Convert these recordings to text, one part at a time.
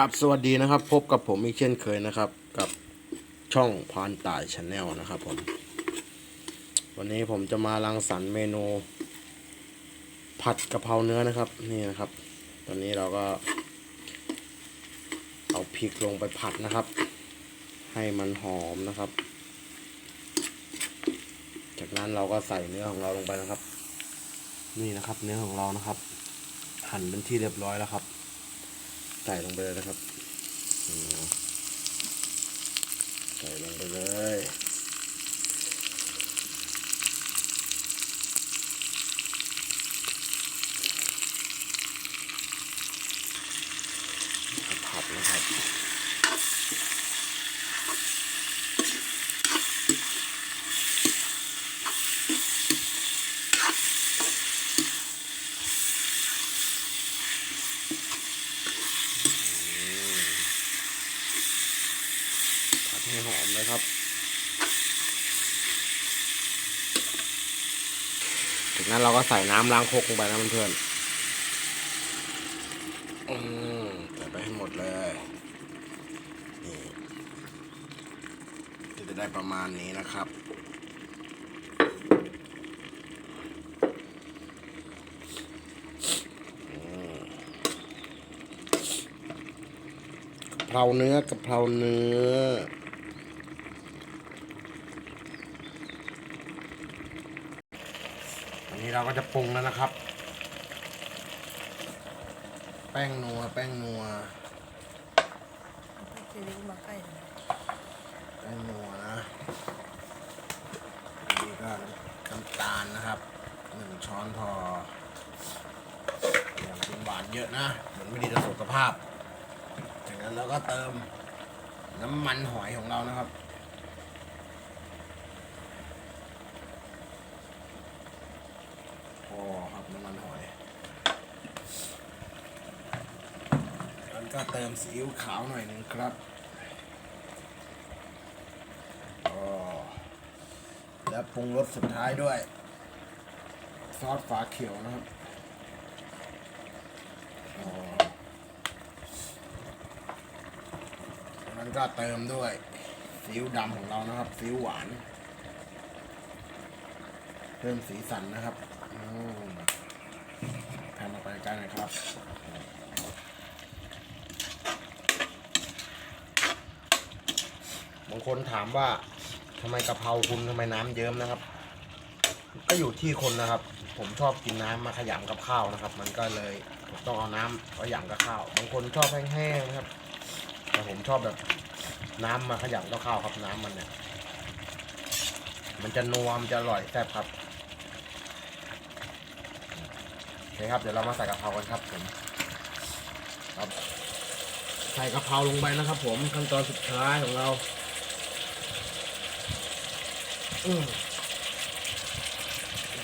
กับสวัสดีนะครับ พบกับผมอีกเช่นเคยนะครับ กับช่องพานตายชาแนลนะครับผม วันนี้ผมจะมารังสรรค์เมนู ผัดกะเพราเนื้อนะครับ นี่นะครับ ตอนนี้เราก็ เอาพริกลงไปผัดนะครับ ให้มันหอมนะครับ จากนั้นเราก็ใส่เนื้อของเราลงไปนะครับ นี่นะครับ เนื้อของเรานะครับ หั่นเป็นที่เรียบร้อยแล้วครับ ใส่ลงไปเลยนะครับ ใส่ลงไปเลยผัดนะครับ ผัด ครับ จากนั้นเราก็ใส่น้ำล้างคกลงไปนะเพื่อนๆอืมใส่ไปให้หมดเลย นี่ก็จะได้ประมาณนี้นะครับเพราเนื้อกะเพราเนื้อ นนี้เราก็จะปรุงแล้วนะครับ แป้งนัว แป้งนัวจะเลี้ยงมาใกล้แป้งนัวนะอันนี้ก็น้ำตาลนะครับหนึ่งช้อนพออย่ากินหวานเยอะนะมันไม่ดีต่อสุขภาพจากนั้นเราก็เติมน้ำมันหอยของเรานะครับ พอครับน้ำมันหอยแล้ว ก็เติมซีอิ๊วขาวหน่อยหนึ่งครับแล้วปรุงรสสุดท้ายด้วย ซอสฝาเขียวนะครับนั้นก็เติมด้วยซีอิ๊วดำของเรานะครับซีอิ๊วหวาน เพิ่มสีสันนะครับแผ่นออกไปกล้หน่อยครับ บาง คนถามว่าทำไมกะเพราคุณทำไมน้ำเยิ้มนะครับ ก็อยู่ที่คนนะครับ ผมชอบกินน้ำมาขยำกับข้าวนะครับ มันก็เลยผมต้องเอาน้ำขยำกับข้าว บางคนชอบแห้งๆนะครับ แต่ผมชอบแบบน้ำมาขยำกับข้าวครับน้ำมันเนี่ย มันจะนัวมนจะอร่อยแซ่บครับโอเคครับ เดี๋ยวเรามาใส่กะเพรากันครับผมครับ ใส่กะเพราลงไปนะครับ ผมขั้นตอนสุดท้ายของเรา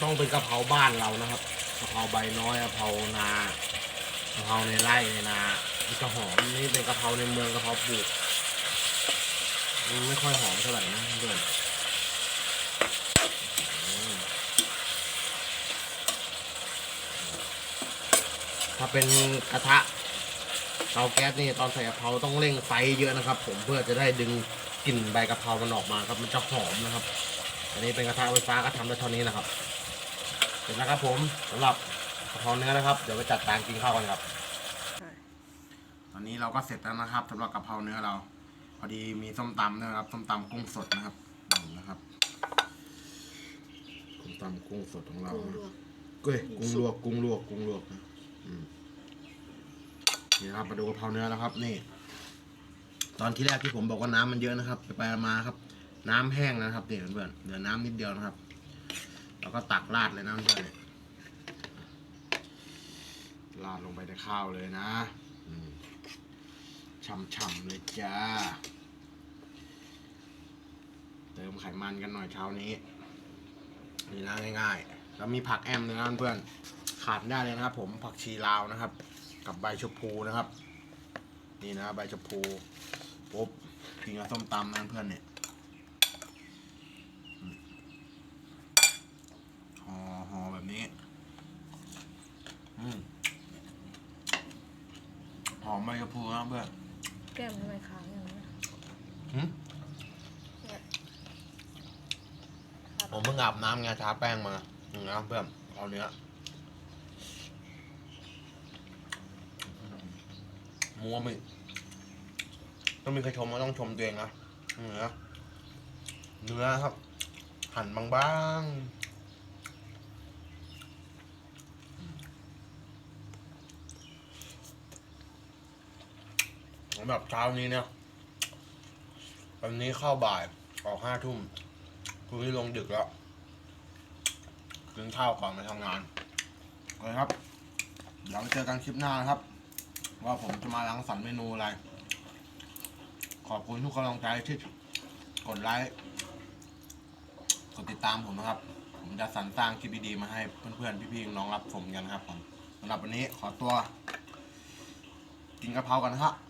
ต้องเป็นกะเพราบ้านเรานะครับกะเพราใบน้อยกะเพรานากะเพราในไร่ในนาจะหอมนี่เป็นกะเพราในเมืองกะเพราปลูกไม่ค่อยหอมเท่าไหร่นะเพื่อนถ้าเป็นกระทะเตาแก๊สนี่ตอนใส่กะเพราต้องเร่งไฟเยอะนะครับ ผมเพื่อจะได้ดึงกลิ่นใบกะเพรามันออกมาครับ มันจะหอมนะครับ อันนี้เป็นกระทะไฟฟ้าก็ทำได้เท่านี้นะครับ เสร็จแล้วครับผมสำหรับกะเพราเนื้อนะครับ เดี๋ยวไปจัดจานกินข้าวกันครับ ตอนนี้เราก็เสร็จแล้วนะครับสำหรับกะเพราเนื้อเรา พอดีมีส้มตำด้วยนะครับส้มตำกุ้งสดนะครับนี่นะครับส้มตำกุ้งสดของเรากุ้งนะลวกเก้ยกุ้งลวกกุ้งลวกกุ้งลวกนะอืมนี่นะครับมาดูกะเพราเนื้อนะครับ นี่ ตอนที่แรกที่ผมบอกว่าน้ำมันเยอะนะครับ ไปไปมาครับ น้ำแห้งนะครับเดี๋ยวเพื่อนๆเหลือน้ำนิดเดียวนะครับ แล้วก็ตักราดเลยนะเพื่อนๆเนี่ยราดลงไปในข้าวเลยนะช่ำๆเลยจ้า เติมไขมันกันหน่อยเช้านี้ นี่นะง่ายๆ แล้วมีผักแอมด้วยนะเพื่อนขาดไม่ได้เลยนะครับ ผมผักชีลาวนะครับ กับใบชะพูนะครับ นี่นะใบชะพูปุ๊บกินกับส้มตำนะเพื่อนเนี่ยอืม ห่อห่อแบบนี้ อืมหอมใบกระพูนะเพื่อนแก้มทำไมค้างอย่างนี้นหืมเนี่ยผมเพิ่งอาบน้ำไงทาแป้งมาอย่างนะเพื่อนเอาเนื้อมัวมิต้องมีใครชมก็ต้องชมตัวเองนะเนื้อเนื้อครับ หั่นบางๆ สำหรับเช้านี้เนี่ยวันนี้เข้าบ่ายออกห้าทุ่มพรุ่งนี้ลงดึกแล้วกินข้าวก่อนไปทำงานโอเคครับเดี๋ยวเจอกันคลิปหน้านะครับ ว่าผมจะมาล้างสรรเมนูอะไร ขอบคุณทุกกำลังใจที่กดไลค์กดติดตามผมนะครับ ผมจะสรรสร้างคลิปดีๆมาให้เพื่อนๆพี่ๆน้องรับชมกันนะครับผมสำหรับวันนี้ขอตัว กินกะเพรากันนะครับ